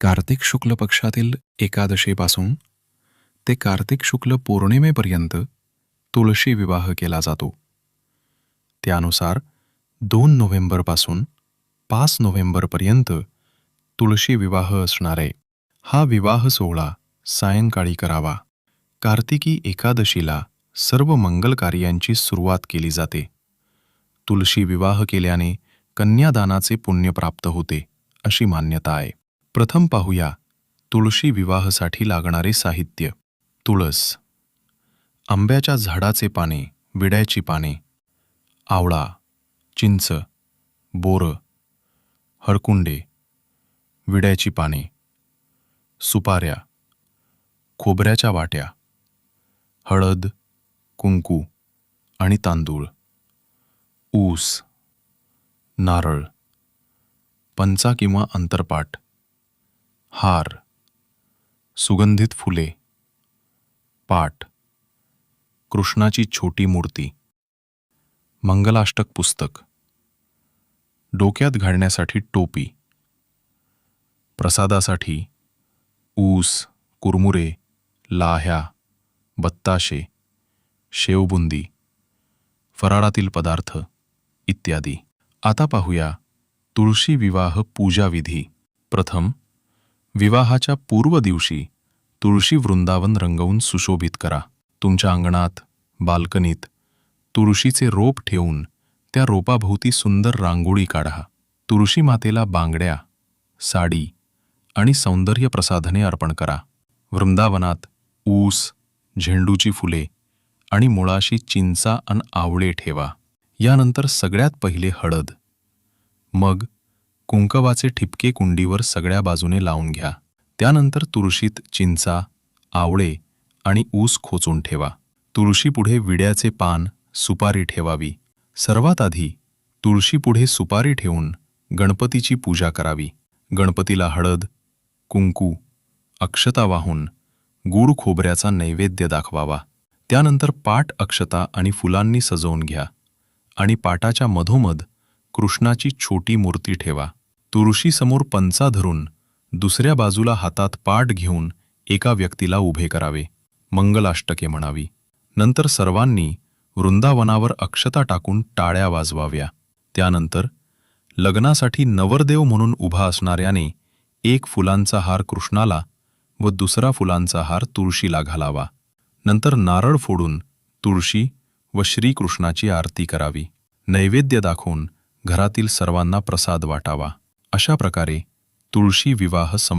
कार्तिक शुक्ल पक्षातील एकादशीपासून ते कार्तिक शुक्ल पौर्णिमेपर्यंत तुळशी विवाह केला जातो. त्यानुसार दोन नोव्हेंबरपासून पाच नोव्हेंबरपर्यंत तुळशी विवाह असणार आहे हा विवाह सोहळा सायंकाळी करावा. कार्तिकी एकादशीला सर्व मंगल कार्यांची सुरुवात केली जाते. तुळशी विवाह केल्याने कन्यादानाचे पुण्य प्राप्त होते अशी मान्यता आहे. प्रथम पाहूया तुळशी विवाहासाठी लागणारे साहित्य. तुळस. आंब्याच्या झाडाचे पाने विड्याची पाने आवळा चिंच बोरं हळकुंडे विड्याची पाने सुपाऱ्या खोबऱ्याच्या वाट्या हळद कुंकू आणि तांदूळ ऊस नारळ पंचा किंवा अंतरपाट. हार सुगंधित फुले पाठ कृष्णाची छोटी मूर्ती मंगलाष्टक पुस्तक डोक्यात घालण्यासाठी टोपी प्रसादासाठी ऊस कुरमुरे लाह्या बत्ताशे शेवबुंदी फराळातील पदार्थ इत्यादी. आता पाहूया तुळशी विवाह पूजाविधी. प्रथम विवाहाच्या पूर्व दिवशी तुळशी वृंदावन रंगवून सुशोभित करा. तुमच्या अंगणात बाल्कनीत तुळशीचे रोप ठेवून त्या रोपाभोवती सुंदर रांगोळी काढा. तुळशी मातेला बांगड्या साडी आणि सौंदर्य प्रसाधने अर्पण करा. वृंदावनात ऊस झेंडूची फुले आणि मुळाशी चिंचा अन आवळे ठेवा. यानंतर सगळ्यात पहिले हळद मग कुंकवाचे ठिपके कुंडीवर सगळ्या बाजूने लावून घ्या. त्यानंतर तुळशीत चिंचा आवळे आणि ऊस खोचून ठेवा. तुळशीपुढे विड्याचे पान सुपारी ठेवावी. सर्वात आधी तुळशीपुढे सुपारी ठेवून गणपतीची पूजा करावी. गणपतीला हळद कुंकू अक्षता वाहून गूळ खोबऱ्याचा नैवेद्य दाखवावा. त्यानंतर पाट अक्षता आणि फुलांनी सजवून घ्या आणि पाटाच्या मधोमध कृष्णाची छोटी मूर्ती ठेवा. तुळशीसमोर पंचा धरून दुसऱ्या बाजूला हातात पाट घेऊन एका व्यक्तीला उभे करावे. मंगलाष्टके म्हणावी. नंतर सर्वांनी वृंदावनावर अक्षता टाकून टाळ्या वाजवाव्या. त्यानंतर लग्नासाठी नवरदेव म्हणून उभा असणाऱ्याने एक फुलांचा हार कृष्णाला व दुसरा फुलांचा हार तुळशीला घालावा. नंतर नारळ फोडून तुळशी व श्रीकृष्णाची आरती करावी. नैवेद्य दाखवून घरातील सर्वांना प्रसाद वाटावा. अशा प्रकारे तुळशी विवाह संप